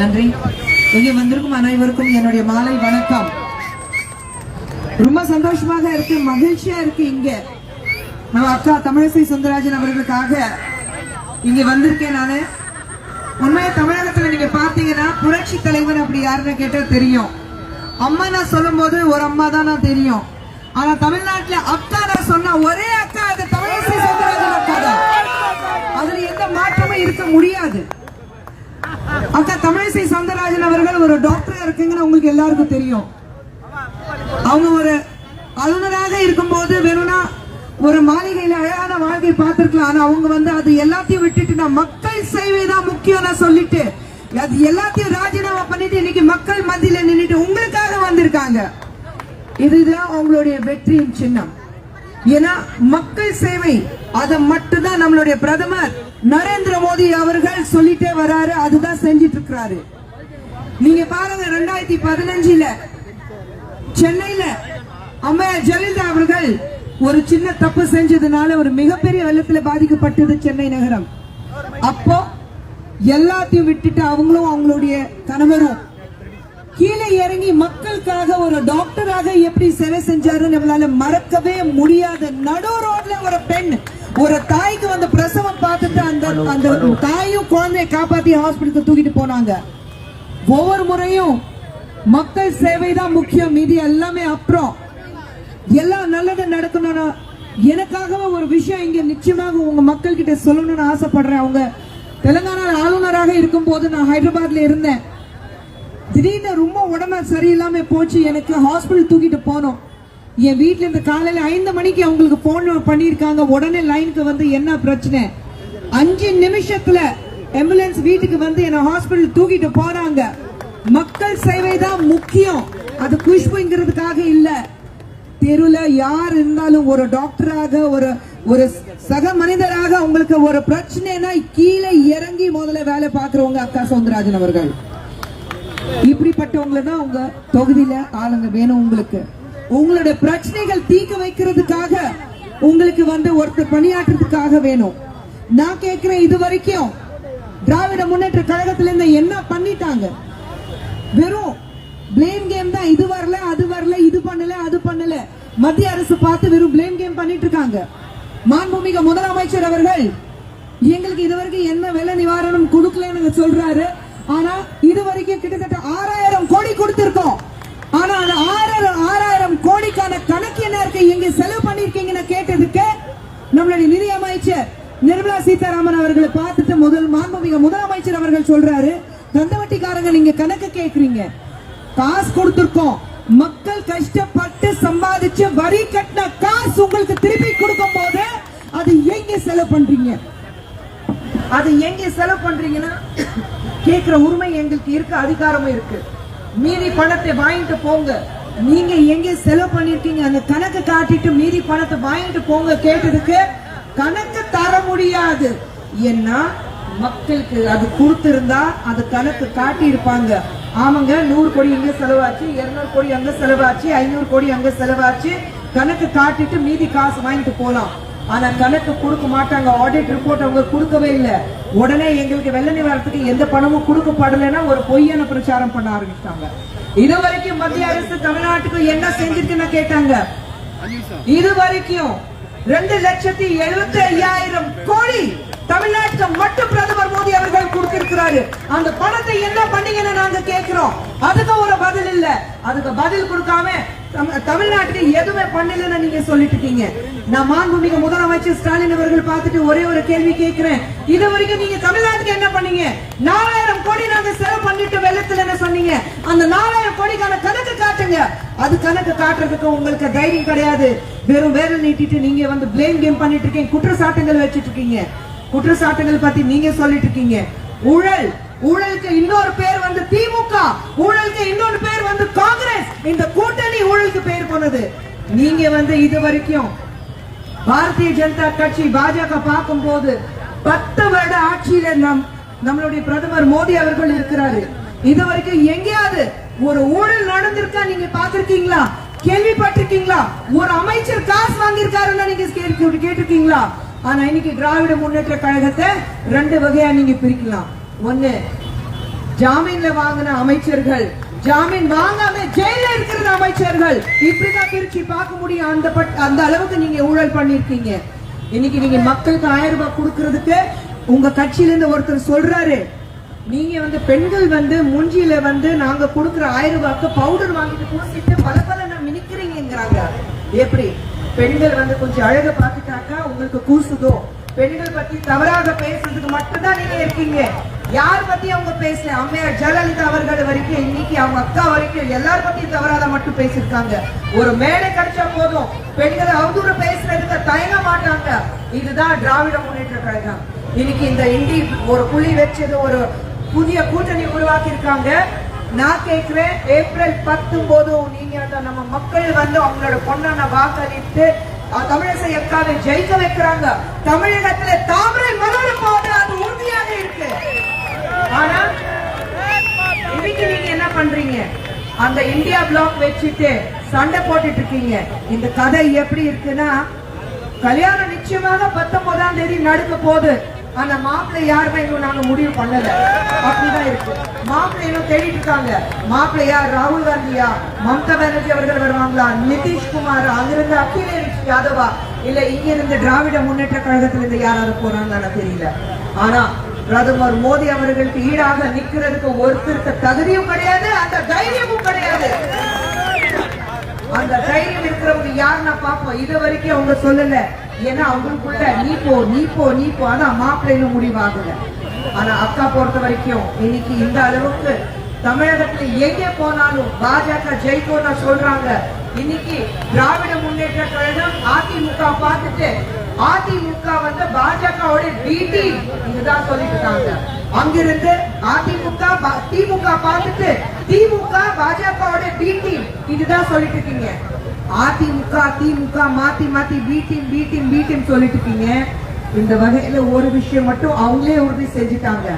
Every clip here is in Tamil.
நன்றி. இங்கே வந்திருக்கும் அனைவருக்கும் என்னுடைய மாலை வணக்கம். ரொம்ப சந்தோஷமாக இருக்கு மகிழ்ச்சியா இருக்கு இங்க. நம்ம அக்கா தமிழிசை சுந்தரராஜன் அவர்களுக்காக இங்க வந்திருக்கேன் நானு. உண்மையா தமிழகத்துல நீங்க பாத்தீங்கன்னா புரட்சி தலைவர் அப்படி யாருன்னு கேட்டா தெரியும். அம்மா நான் சொல்லும் போது ஒரு அம்மா தான் நான் தெரியும். ஆனா தமிழ்நாட்டுல அக்கா நான் சொன்ன ஒரே அக்கா அது தமிழிசை சுந்தரராஜன் அக்கா தான். அதுல எந்த மாற்றமும் இருக்க முடியாது. அக்கா தமிழிசை சவுந்தரராஜன் அவர்கள் ஒரு டாக்டரா இருக்குங்கன்னு உங்களுக்கு எல்லாருக்கும் தெரியும். அவங்க ஒரு அலுவலராக இருக்கும்போது வெறும்னா ஒரு மாளிகையில அழகான வாழ்க்கை பார்த்திருக்கலாம். ஆனா அவங்க வந்து அது எல்லாத்தையும் விட்டுட்டு நான் மக்கள் சேவை தான் முக்கியம் நான் சொல்லிட்டு அது எல்லாத்தையும் ராஜினாமா பண்ணிட்டு இன்னைக்கு மக்கள் மத்தியில நின்னுட்டு உங்களுக்காக வந்திருக்காங்க. இதுதான் அவங்களுடைய வெற்றியின் சின்னம். ஏன்னா மக்கள் சேவை அதை மட்டும்தான் நம்மளுடைய பிரதமர் நரேந்திர மோடி அவர்கள் சொல்லிட்டே வராரு அதுதான் செஞ்சிட்டு இருக்கிறாரு நீங்க பாருங்க ரெண்டாயிரத்தி பதினஞ்சுல சென்னையில அம்மையார் ஜெயலலிதா அவர்கள் ஒரு சின்ன தப்பு செஞ்சதுனால ஒரு மிகப்பெரிய வெள்ளத்துல பாதிக்கப்பட்டது சென்னை நகரம். அப்போ எல்லாத்தையும் விட்டுட்டு அவங்களும் அவங்களுடைய கணவரும் மக்களுக்காக ஒரு டாக்டராக எப்படி சேவை செஞ்சாரு நம்மளால மறக்கவே முடியாத நடு ரோட்ல ஒரு பெண் ஒரு தாய்க்கு வந்து பிரசவம் பார்த்துட்டு அந்த அந்த தாயும் குழந்தைய காப்பாத்தி ஹாஸ்பிட்டலுக்கு தூக்கிட்டு போனாங்க. ஒவ்வொரு முறையும் மக்கள் சேவை தான் முக்கியம் மீதி எல்லாமே அப்புறம். எல்லாம் நல்லது நடக்கணும்னா எனக்காகவே ஒரு விஷயம் இங்க நிச்சயமாக உங்க மக்கள் கிட்ட சொல்லணும்னு ஆசைப்படுறேன். அவங்க தெலுங்கானா ஆளுநராக இருக்கும் போது நான் ஹைதராபாத்ல இருந்தேன். திடீர்னு ரொம்ப உடம்பு சரியில்லாம போச்சு. எனக்கு ஹாஸ்பிட்டல் தூக்கிட்டு போனோம். என் வீட்டில் இருந்து காலையில ஐந்து மணிக்கு அவங்களுக்கு போன் பண்ணிருக்காங்க உடனே லைனுக்கு வந்து என்ன பிரச்சனை? அஞ்சு நிமிஷத்துல ஆம்புலன்ஸ் வீட்டுக்கு வந்து என்ன ஹாஸ்பிட்டல் தூக்கிட்டு போறாங்க மக்கள் சேவை தான் முக்கியம். அது குஷ்புங்கிறதுக்காக இல்ல. தெருல யார் இருந்தாலும் ஒரு டாக்டராக ஒரு ஒரு சக மனிதராக உங்களுக்கு ஒரு பிரச்சனைனா கீழே இறங்கி முதல்ல வேலை பார்க்கறவங்க அக்கா சவுந்தரராஜன் அவர்கள். இப்படிப்பட்டவங்கள தான் உங்க தொகுதியில ஆளுங்க வேணும் உங்களுக்கு. உங்களுடைய பிரச்சனைகள் தீக்க வைக்கிறதுக்காக உங்களுக்கு வந்து ஒருத்தர் பணியாற்றுறதுக்காக வேணும். நான் கேட்கிறேன் இது வரைக்கும் திராவிட முன்னேற்ற கழகத்துல இருந்து என்ன பண்ணிட்டாங்க? வெறும் பிளேம் கேம் தான் இது வரல அது வரல இது பண்ணல அது பண்ணல. மத்திய அரசு பார்த்து வெறும் பிளேம் கேம் பண்ணிட்டு இருக்காங்க. மாண்புமிகு முதலமைச்சர் அவர்கள் எங்களுக்கு இதுவரைக்கும் என்ன வெள்ள நிவாரணம் கொடுக்கலன்னு சொல்றாரு. ஆனா இது வரைக்கும் கிட்டத்தட்ட ஆறாயிரம் கோடி கொடுத்திருக்கோம். ஆனா அந்த ஆறாயிரம் ஆறாயிரம் கோடிக்கான கணக்கு என்ன இருக்கு? எங்க செலவு பண்ணிருக்கீங்கன்னு கேட்டதுக்கு நம்மளுடைய நிதி அமைச்சர் நிர்மலா சீதாராமன் அவர்களை பார்த்துட்டு முதல் மாண்புமிக முதலமைச்சர் அவர்கள் சொல்றாரு தந்தவட்டிக்காரங்க நீங்க கணக்கு கேக்குறீங்க. காசு கொடுத்திருக்கோம். மக்கள் கஷ்டப்பட்டு சம்பாதிச்சு வரி கட்டின காசு உங்களுக்கு திருப்பி கொடுக்கும் போது அது எங்க செலவு பண்றீங்க? அது எங்க செலவு பண்றீங்கன்னா கேட்கிற உரிமை எங்களுக்கு இருக்கு அதிகாரமும் இருக்கு. மீதி பணத்தை வாங்கிட்டு போங்க. நீங்க எங்கே செலவு பண்ணிருக்கீங்க அந்த கணக்கு காட்டிட்டு மீதி பணத்தை வாங்கிட்டு போங்க கேட்டதுக்கு கணக்கு தர முடியாது. ஏன்னா மக்களுக்கு அது கொடுத்திருந்தா அது கணக்கு காட்டி இருப்பாங்க ஆமாங்க நூறு கோடி இங்க செலவாச்சு இருநூறு கோடி அங்க செலவாச்சு ஐநூறு கோடி அங்க செலவாச்சு. கணக்கு காட்டிட்டு மீதி காசு வாங்கிட்டு போலாம். ஆனா கணக்கு கொடுக்க மாட்டாங்க ஆடிட் ரிப்போர்ட் அவங்க கொடுக்கவே இல்ல. உடனே எங்களுக்கு வெள்ள நிவாரணத்துக்கு எந்த பணமும் கொடுக்கப்படலைன்னா ஒரு பொய்யான பிரச்சாரம் பண்ண ஆரம்பிச்சிட்டாங்க. இது வரைக்கும் மத்திய அரசு தமிழ்நாட்டுக்கு என்ன செஞ்சிருக்குன்னு கேட்டாங்க. இது வரைக்கும் ரெண்டு லட்சத்தி எழுபத்தி ஐயாயிரம் கோடி தமிழ்நாட்டுக்கு மட்டும் பிரதமர் மோடி அவர்கள் கொடுத்திருக்கிறாரு. அந்த பணத்தை என்ன பண்ணீங்கன்னு நாங்க கேட்கிறோம். அதுக்கு ஒரு பதில் இல்ல. அதுக்கு பதில் கொடுக்காம தமிழ்நாட்டுக்கு எதுவுமே பண்ணலன்னு நீங்க சொல்லிட்டு இருக்கீங்க. நான் மாண்புமிகு முதலமைச்சர் ஸ்டாலின் அவர்கள் பார்த்துட்டு ஒரே ஒரு கேள்வி கேட்கிறேன். இது வரைக்கும் நீங்க தமிழ்நாட்டுக்கு என்ன பண்ணீங்க? நாலாயிரம் கோடி நாங்க செலவு பண்ணிட்டு வெள்ளத்துல என்ன சொன்னீங்க. அந்த நாலாயிரம் கோடிக்கான கணக்கு காட்டுங்க. அது கணக்கு காட்டுறதுக்கு உங்களுக்கு தைரியம் கிடையாது. வெறும் வேலை நீட்டிட்டு நீங்க வந்து பிளேம் கேம் பண்ணிட்டு இருக்கீங்க. குற்றச்சாட்டுகள் வச்சிட்டு இருக்கீங்க. குற்றச்சாட்டுகள் பத்தி நீங்க சொல்லிட்டு இருக்கீங்க ஊழல் ஊழலுக்கு இன்னொரு பேர் வந்து திமுக ஊழலுக்கு இன்னொரு பேர் வந்து காங்கிரஸ். இந்த கூட்டணி ஊழலுக்கு பேர் போனது. நீங்க வந்து இது வரைக்கும் பாரதிய ஜனதா கட்சி பாஜக பார்க்கும் போது பத்து வருட ஆட்சியில நம் நம்மளுடைய பிரதமர் மோடி அவர்கள் இருக்கிறாரு. இது வரைக்கும் எங்கேயாவது ஒரு ஊழல் நடந்திருக்கா நீங்க பாத்திருக்கீங்களா கேள்விப்பட்டிருக்கீங்களா? ஒரு அமைச்சர் காசு வாங்கியிருக்காருன்னு நீங்க கேட்டிருக்கீங்களா? ஆனா இன்னைக்கு திராவிட முன்னேற்ற கழகத்தை ரெண்டு வகையா நீங்க பிரிக்கலாம். ஒண்ணு ஜாமீன்ல வாங்கின அமைச்சர்கள் ஜாமீன் வாங்காம ஜெயில இருக்கிற அமைச்சர்கள். இப்படிதான் பிரிச்சு பார்க்க முடியும். அந்த பட்- அந்த அளவுக்கு நீங்க ஊழல் பண்ணிருக்கீங்க இன்னைக்கு நீங்க மக்களுக்கு ஆயிரம் ரூபாய் கொடுக்கறதுக்கு உங்க கட்சியில இருந்து ஒருத்தர் சொல்றாரு. நீங்க வந்து பெண்கள் வந்து மூஞ்சியில வந்து நாங்க கொடுக்கற ஆயிரம் ரூபாய்க்கு பவுடர் வாங்கிட்டு பூசிட்டு பல பல மினிக்கிறீங்கிறாங்க எப்படி? பெண்கள் வந்து கொஞ்சம் அழக பார்த்துட்டாக்கா உங்களுக்கு கூசுதோ? பெண்கள் பத்தி தவறாக பேசுறதுக்கு மட்டும்தான் நீங்க இருக்கீங்க. யார் பத்தி அவங்க பேசல? அம்மையார் ஜெயலலிதா அவர்கள் வரைக்கும் இன்னைக்கு அவங்க அக்கா வரைக்கும் எல்லார் பத்தியும் தவறாத மட்டும் பேசிருக்காங்க ஒரு மேடை கிடைச்சா போதும். பெண்களை அவதூறு பேசுறதுக்கு தயங்க மாட்டாங்க. இதுதான் திராவிட முன்னேற்ற கழகம். இன்னைக்கு இந்த இண்டி ஒரு புள்ளி வச்சது ஒரு புதிய கூட்டணி உருவாக்கி இருக்காங்க நான் கேட்குறேன் ஏப்ரல் பத்தொன்பதும் நீங்க அந்த நம்ம மக்கள் வந்து அவங்களோட பொண்ணான வாக்களித்து தமிழிசை அக்காவை ஜெயிக்க வைக்கிறாங்க. தமிழகத்துல தாமரை மலரும் போது அது உறுதியாக இருக்கு. ஆனா இன்னைக்கு நீங்க என்ன பண்றீங்க? அந்த இந்தியா பிளாக் வச்சுட்டு சண்டை போட்டுட்டு இருக்கீங்க இந்த கதை எப்படி இருக்குன்னா கல்யாணம் நிச்சயமாக பத்தொன்பதாம் தேதி நடக்க போகுது. அந்த மாப்பிள்ளை யாருமே இன்னும் நாங்க முடிவு பண்ணல. அப்படிதான் இருக்கு. மாப்பிள்ளை இன்னும் தேடிட்டு இருக்காங்க. மாப்பிள்ளையா ராகுல் காந்தியா மம்தா பானர்ஜி அவர்கள் வருவாங்களா நிதிஷ்குமார் அங்கிருந்து அகிலேஷ் யாதவா? இல்ல இங்க இருந்து திராவிட முன்னேற்ற கழகத்துல இருந்து யாராவது போறாங்கன்னு தெரியல. ஆனா பிரதமர் மோடி அவர்களுக்கு ஈடாக நிக்கிறதுக்கு ஒருத்தருக்கு தகுதியும் கிடையாது அந்த தைரியமும் கிடையாது. அந்த தைரியம் இருக்கிறவங்க யாருன்னா பாப்போம். இது வரைக்கும் அவங்க சொல்லல. ஏன்னா அவங்களுக்குள்ள நீ போ நீ போ நீ போ. அதான் மாப்பிள்ளைன்னு முடிவாகல. ஆனா அக்கா பொறுத்த வரைக்கும் இன்னைக்கு இந்த அளவுக்கு தமிழகத்துல எங்கே போனாலும் பாஜக ஜெயிக்கும்னு சொல்றாங்க. இன்னைக்கு திராவிட முன்னேற்ற கழகம் அதிமுக பார்த்துட்டு அதிமுக வந்து பாஜகவோட டிடி இதுதான் சொல்லிட்டு இருக்காங்க. அங்கிருந்து அதிமுக திமுக பார்த்துட்டு திமுக பாஜகவோட டிடி இதுதான் சொல்லிட்டு இருக்கீங்க. அதிமுக திமுக மாத்தி மாத்தி B team B team B team சொல்லிட்டு இருக்கீங்க இந்த வகையில ஒரு விஷயம் மட்டும் அவங்களே உறுதி செஞ்சுட்டாங்க.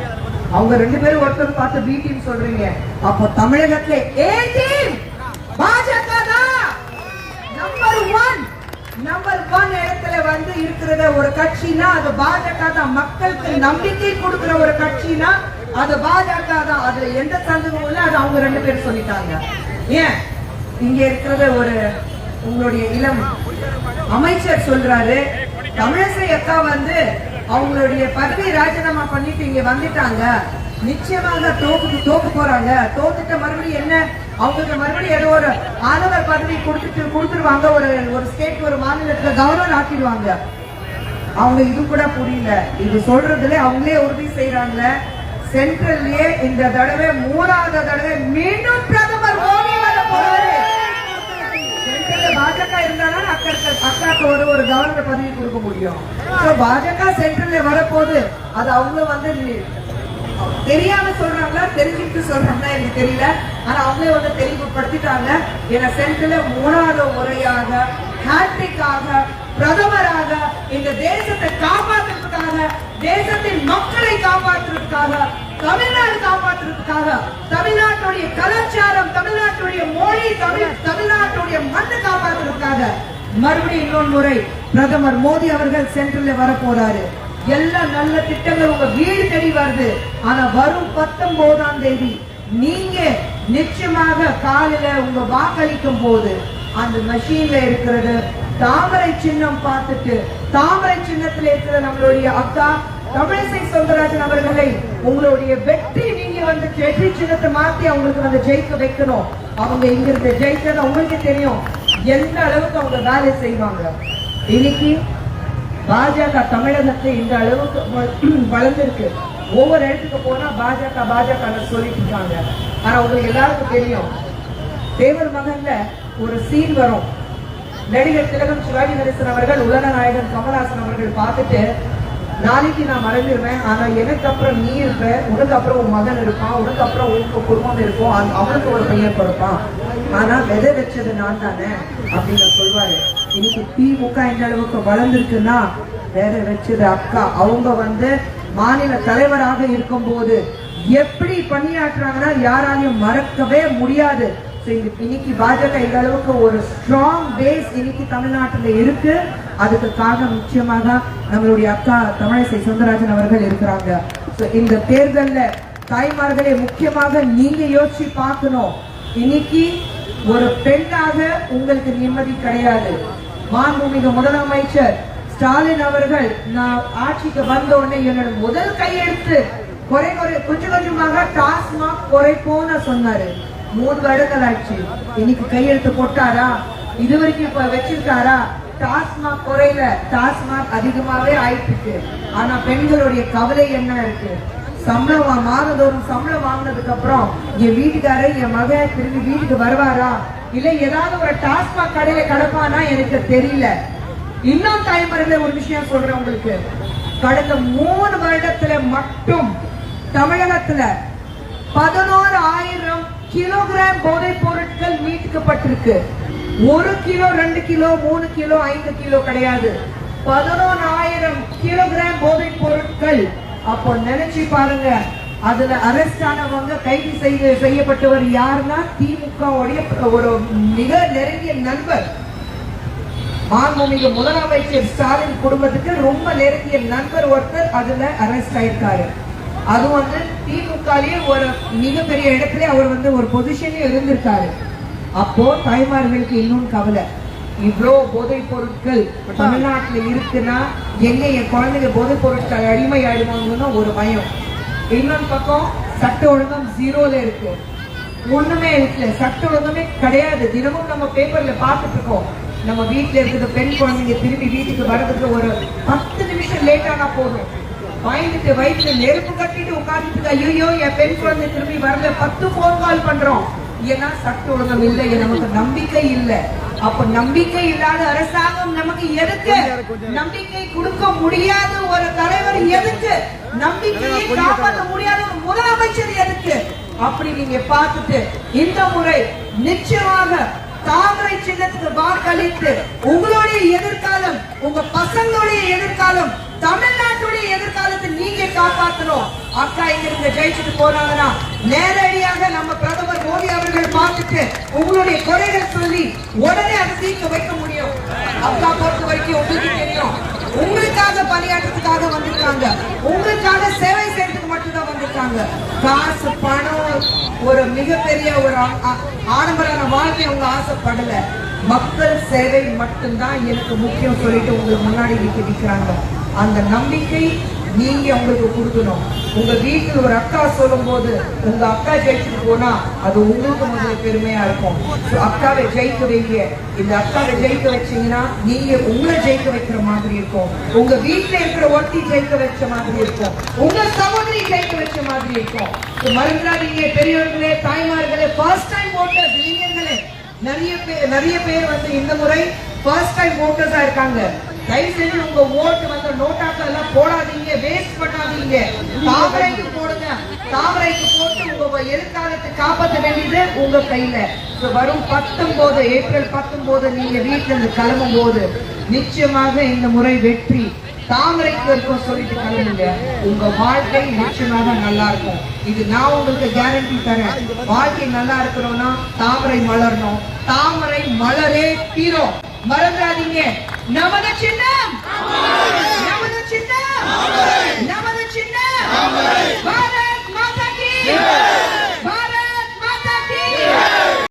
அவங்க ரெண்டு பேரும் ஒருத்தர் பார்த்து பி டீம் சொல்றீங்க. அப்போ தமிழகத்துல A team? BJP number one number one இடத்துல வந்து இருக்கிறத ஒரு கட்சினா அது பாஜக தான் மக்களுக்கு நம்பிக்கை கொடுக்கிற ஒரு கட்சினா அது பாஜக தான் அதுல எந்த சந்தேகமும் இல்ல. அது அவங்க ரெண்டு பேரும் சொல்லிட்டாங்க. ஏன்? இங்க இருக்கிறத ஒரு உங்களுடைய இளம் அமைச்சர் சொல்றாரு. தமிழிசை அக்கா வந்து அவங்களுடைய பதவி ராஜினாமா பண்ணிட்டு இங்க வந்துட்டாங்க. நிச்சயமாக தோக்கு தோக்கு போறாங்க. தோத்துட்ட மறுபடியும் என்ன? அவங்களுக்கு மறுபடியும் ஏதோ ஒரு ஆளுநர் பதவி கொடுத்துட்டு கொடுத்துருவாங்க. ஒரு ஒரு ஸ்டேட் ஒரு மாநிலத்துல கவர்னர் ஆக்கிடுவாங்க. அவங்க இது கூட புரியல. இது சொல்றதுல அவங்களே உறுதி செய்யறாங்க சென்ட்ரல்லயே இந்த தடவை மூணாவது தடவை மீண்டும் பிரதமர் மோடி வர போறாரு. பாஜக இருந்தாலும் அக்கா அக்காக்கு ஒரு ஒரு கவர்னர் பதவி கொடுக்க முடியும். பாஜக சென்ட்ரல்ல வரப்போது அது அவங்க வந்து தெரியாம சொல்றாங்களா தெரிஞ்சுட்டு சொல்றாங்களா எனக்கு தெரியல. ஆனா அவங்களே வந்து தெளிவுபடுத்திட்டாங்க. ஏன்னா சென்ட்ரல மூணாவது முறையாக ஹாட்ரிக்காக பிரதமராக இந்த தேசத்தை காப்பாற்றுறதுக்காக தேசத்தின் மக்களை காப்பாற்றுறதுக்காக தமிழ்நாடு காப்பாற்றுறதுக்காக தமிழ்நாட்டுடைய கலாச்சாரம் தமிழ்நாட்டுடைய மொழி தமிழ் தமிழ்நாட்டுடைய மண்ணை காப்பாற்றுறதுக்காக மறுபடியும் இன்னொரு முறை பிரதமர் மோடி அவர்கள் சென்ட்ரல்ல வர போறாரு எல்லா நல்ல திட்டங்கள் உங்க வீடு தேடி வருது. ஆனா வரும் பத்தொன்பதாம் தேதி நீங்க நிச்சயமாக காலில உங்க வாக்களிக்கும் போது அந்த மெஷின்ல இருக்கிறது தாமரை சின்னம் பார்த்துட்டு தாமரை சின்னத்துல இருக்கிற நம்மளுடைய அக்கா தமிழிசை சவுந்தரராஜன் அவர்களை உங்களுடைய வெற்றி நீங்க வந்து வெற்றி சின்னத்தை மாத்தி அவங்களுக்கு வந்து ஜெயிக்க வைக்கணும். அவங்க இங்க இருந்து ஜெயிச்சது உங்களுக்கு தெரியும். எந்த அளவுக்கு அவங்க வேலை செய்வாங்க. இன்னைக்கு பாஜக தமிழகத்தை இந்த அளவுக்கு வளர்ந்துருக்கு. ஒவ்வொரு இடத்துக்கு போனா பாஜக பாஜக சொல்லிட்டு இருக்காங்க. ஆனா உங்களுக்கு எல்லாருக்கும் தெரியும். தேவர் மகன்ல ஒரு சீன் வரும். நடிகர் திலகம் சிவாஜி கணேசன் அவர்கள் உலக நாயகன் கமல்ஹாசன் அவர்கள் பார்த்துட்டு நாளைக்கு நான் மறந்துடுவேன். ஆனா எனக்கு அப்புறம் நீ இருப்ப. உனக்கு அப்புறம் உன் மகன் இருப்பான். உனக்கு அப்புறம் உனக்கு குடும்பம் இருக்கும். அவனுக்கு ஒரு பையன் பிறப்பான். ஆனா விதை வச்சது நான் தானே? அப்படின்னு சொல்வாரு. இன்னைக்கு திமுக இந்த அளவுக்கு வளர்ந்துருக்குன்னா வேற வச்சது அக்கா. அவங்க வந்து மாநில தலைவராக இருக்கும்போது எப்படி பணியாற்றுறாங்கன்னா யாராலையும் மறக்கவே முடியாது. இன்னைக்கு பாஜக இந்த அளவுக்கு ஒரு ஸ்ட்ராங் பேஸ் இன்னைக்கு தமிழ்நாட்டுல இருக்கு. அதுக்கு காரணம் நிச்சயமாக நம்மளுடைய அக்கா தமிழிசை சுந்தரராஜன் அவர்கள் இருக்கிறாங்க. இந்த தேர்தல்ல தாய்மார்களே முக்கியமாக நீங்க யோசிச்சு பார்க்கணும். இன்னைக்கு ஒரு பெண்ணாக உங்களுக்கு நிம்மதி கிடையாது. மாண்புமிகு முதலமைச்சர் ஸ்டாலின் அவர்கள் நான் ஆட்சிக்கு வந்த உடனே என்னோட முதல் கையெழுத்து குறை குறை கொஞ்சம் கொஞ்சமாக டாஸ்மாக் குறைப்போன்னு சொன்னாரு. மூணு வருடங்கள் ஆச்சு இன்னைக்கு கையெழுத்து போட்டாரா? இது வரைக்கும் இப்ப வச்சிருக்காரா? டாஸ்மாக் குறையில டாஸ்மாக் அதிகமாவே ஆயிட்டு இருக்கு ஆனா பெண்களுடைய கவலை என்ன இருக்கு? சம்பளம் மாதந்தோறும் சம்பளம் வாங்கினதுக்கு அப்புறம் என் வீட்டுக்காரர் என் மகன் திரும்பி வீட்டுக்கு வருவாரா? இல்ல ஏதாவது ஒரு டாஸ்மாக் கடையில கிடப்பானா எனக்கு தெரியல. இன்னும் தலைமுறையில ஒரு விஷயம் சொல்றேன் உங்களுக்கு. கடந்த மூணு வருடத்துல மட்டும் தமிழகத்துல பதினோரு ஆயிரம் கிலோகிராம் போதைப் பொருட்கள் மீட்கப்பட்டிருக்கு. ஒரு கிலோ ரெண்டு கிலோ மூணு கிலோ ஐந்து கிலோ கிடையாது. பதினொன்னாயிரம் கிலோகிராம் போதைப் பொருட்கள். அப்போ நினைச்சு பாருங்க அதுல அரெஸ்ட் ஆனவங்க கைது செய்து செய்யப்பட்டவர் யாருன்னா திமுக ஒரு மிக நெருங்கிய நண்பர். மாண்புமிகு முதலமைச்சர் ஸ்டாலின் குடும்பத்துக்கு ரொம்ப நெருங்கிய நண்பர் ஒருத்தர் அதுல அரெஸ்ட் ஆயிருக்காரு. அது வந்து திமுகலயே ஒரு மிகப்பெரிய இடத்துல அவர் வந்து ஒரு பொசிஷன்ல இருந்திருக்காரு. அப்போ தாய்மார்களுக்கு இன்னும் கவலை. இவ்வளோ போதைப் பொருட்கள் தமிழ்நாட்டுல இருக்குன்னா எங்க என் குழந்தைங்க போதைப் பொருட்கள் அடிமை ஆயிடுவாங்கன்னு ஒரு பயம். இன்னொரு பக்கம் சட்ட ஒழுங்கம் ஜீரோல இருக்கு. ஒண்ணுமே இருக்கு சட்ட ஒழுங்குமே கிடையாது. தினமும் நம்ம பேப்பர்ல பார்த்துட்டு இருக்கோம். நம்ம வீட்ல இருக்கிற பெண் குழந்தைங்க திரும்பி வீட்டுக்கு வர்றதுக்கு ஒரு பத்து நிமிஷம் லேட் ஆனா போதும். பயந்துட்டு வயிற்றுல நெருப்பு கட்டிட்டு உட்கார்ந்துட்டு ஐயோ என் பெண் குழந்தை திரும்பி வரல. பத்து போன் கால் பண்றோம். ஏன்னா சட்ட ஒழுங்கம் இல்லை நமக்கு நம்பிக்கை இல்லை. அப்ப நம்பிக்கை இல்லாத அரசாங்கம் நமக்கு எதுக்கு? நம்பிக்கை கொடுக்க முடியாத ஒரு தலைவர் எதுக்கு? நம்பிக்கையை காப்பாற்ற முடியாத ஒரு முதலமைச்சர் எதுக்கு? அப்படி நீங்க பார்த்துட்டு இந்த முறை நிச்சயமாக தாமரை சின்னத்துக்கு வாக்களித்து உங்களுடைய எதிர்காலம் உங்க பசங்களுடைய எதிர்காலம் தமிழ்நாட்டுடைய எதிர்காலத்தை நீங்க காப்பாற்றணும் அக்கா இங்க இருந்து ஜெயிச்சுட்டு போனாங்கன்னா நேரடியாக நம்ம பிரதமர் மோடி அவர்கள் பார்த்துட்டு உங்களுடைய குறைகள் சொல்லி உடனே அதை தீர்க்க வைக்க முடியும். அக்கா பொறுத்த வரைக்கும் உங்களுக்கு தெரியும். உங்களுக்காக பணியாற்றத்துக்காக வந்திருக்காங்க. உங்களுக்காக சேவை செய்யறதுக்கு மட்டும்தான் வந்திருக்காங்க. காசு பணம் ஒரு மிகப்பெரிய ஒரு ஆ- ஆடம்பரான வாழ்க்கை அவங்க ஆசைப்படல. மக்கள் சேவை மட்டும்தான் எனக்கு முக்கியம் சொல்லிட்டு உங்களுக்கு முன்னாடி நிக்க நிக்கிறாங்க அந்த நம்பிக்கை நீங்க உங்களுக்கு கொடுக்கணும். உங்க வீட்டுல ஒரு அக்கா சொல்லும் போது உங்க அக்கா ஜெயிச்சுட்டு போனா அது உங்களுக்கு முதல்ல பெருமையா இருக்கும். அக்காவை ஜெயிக்க வைங்க. இந்த அக்காவை ஜெயிக்க வச்சீங்கன்னா நீங்க உங்களை ஜெயிக்க வைக்கிற மாதிரி இருக்கும். உங்க வீட்டுல இருக்கிற ஒருத்தி ஜெயிக்க வச்ச மாதிரி இருக்கும். உங்க சகோதரி ஜெயிக்க வச்ச மாதிரி இருக்கும். மறந்துடாதீங்க பெரியவர்களே தாய்மார்களே ஃபர்ஸ்ட் டைம் ஓட்டர்ஸ் இளைஞர்களே நிறைய பேர் நிறைய பேர் வந்து இந்த முறை ஃபர்ஸ்ட் டைம் ஓட்டர்ஸா இருக்காங்க. தயவு செஞ்சு உங்க ஓட்டு வந்து நோட்டாக்கள் எல்லாம் போடாதீங்க வேஸ்ட் பண்ணாதீங்க. தாமரைக்கு போடுங்க. தாமரைக்கு போட்டு உங்க எதிர்காலத்தை காப்பாற்ற வேண்டியது உங்க கையில. வரும் பத்தொன்பது ஏப்ரல் பத்தொன்பது நீங்க வீட்டுல இருந்து கிளம்பும் போது நிச்சயமாக இந்த முறை வெற்றி. தாமரைக்கு இருக்கும் சொல்லிட்டு கிளம்புங்க. உங்க வாழ்க்கை நிச்சயமாக நல்லா இருக்கும். இது நான் உங்களுக்கு கேரண்டி தரேன். வாழ்க்கை நல்லா இருக்கணும்னா தாமரை மலரணும். தாமரை மலரே தீரும். மறந்துடாதீங்க. நமது சின்னம்! நமது சின்னம் நமது சின்னம் பாரத் மாதா கி